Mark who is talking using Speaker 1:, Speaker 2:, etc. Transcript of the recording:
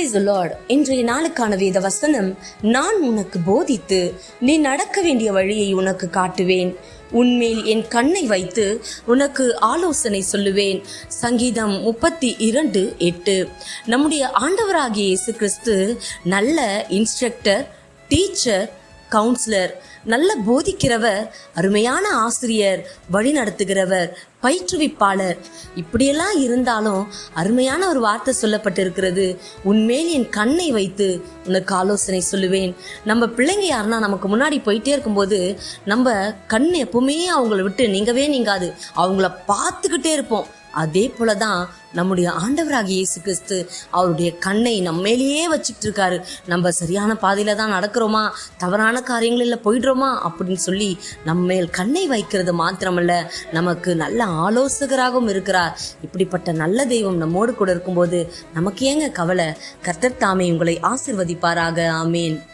Speaker 1: Price Lord இன்றைய நாளுக்கான வேத வசனம் நான் உனக்கு போதித்து நீ நடக்க வேண்டிய வழியை உனக்கு காட்டுவேன். உன்மேல் என் கண்ணை வைத்து உனக்கு ஆலோசனை சொல்லுவேன். சங்கீதம் முப்பத்தி இரண்டு எட்டு. நம்முடைய ஆண்டவராகிய இயேசு கிறிஸ்து நல்ல இன்ஸ்ட்ரக்டர் டீச்சர் கவுன்சிலர் நல்ல போதிக்கிறவர் அருமையான ஆசிரியர் வழி நடத்துகிறவர் பயிற்றுவிப்பாளர். இப்படியெல்லாம் இருந்தாலும் அருமையான ஒரு வார்த்தை சொல்லப்பட்டிருக்கிறது. உன்மேல் என் கண்ணை வைத்து உனக்கு ஆலோசனை சொல்லுவேன். நம்ம பிள்ளைங்க யாருன்னா நமக்கு முன்னாடி போயிட்டே இருக்கும்போது நம்ம கண் எப்பவுமே அவங்கள விட்டு நீங்கவே நீங்காது. அவங்கள பார்த்துக்கிட்டே இருப்போம். அதே போலதான் நம்முடைய ஆண்டவராகிய இயேசு கிறிஸ்து அவருடைய கண்ணை நம்ம மேலேயே வச்சுக்கிட்டு இருக்காரு நம்ம சரியான பாதையில தான் நடக்கிறோமா? தவறான காரியங்களில் போயிடுறோமா? அப்படின்னு சொல்லி நம்ம மேல் கண்ணை வைக்கிறது மாத்திரமல்ல நமக்கு நல்ல ஆலோசகராகவும் இருக்கிறார். இப்படிப்பட்ட நல்ல தெய்வம் நம்மோடு கூட இருக்கும்போது நமக்கு ஏங்க கவலை? கர்த்தர் தாமே உங்களை ஆசிர்வதிப்பாராக. ஆமேன்.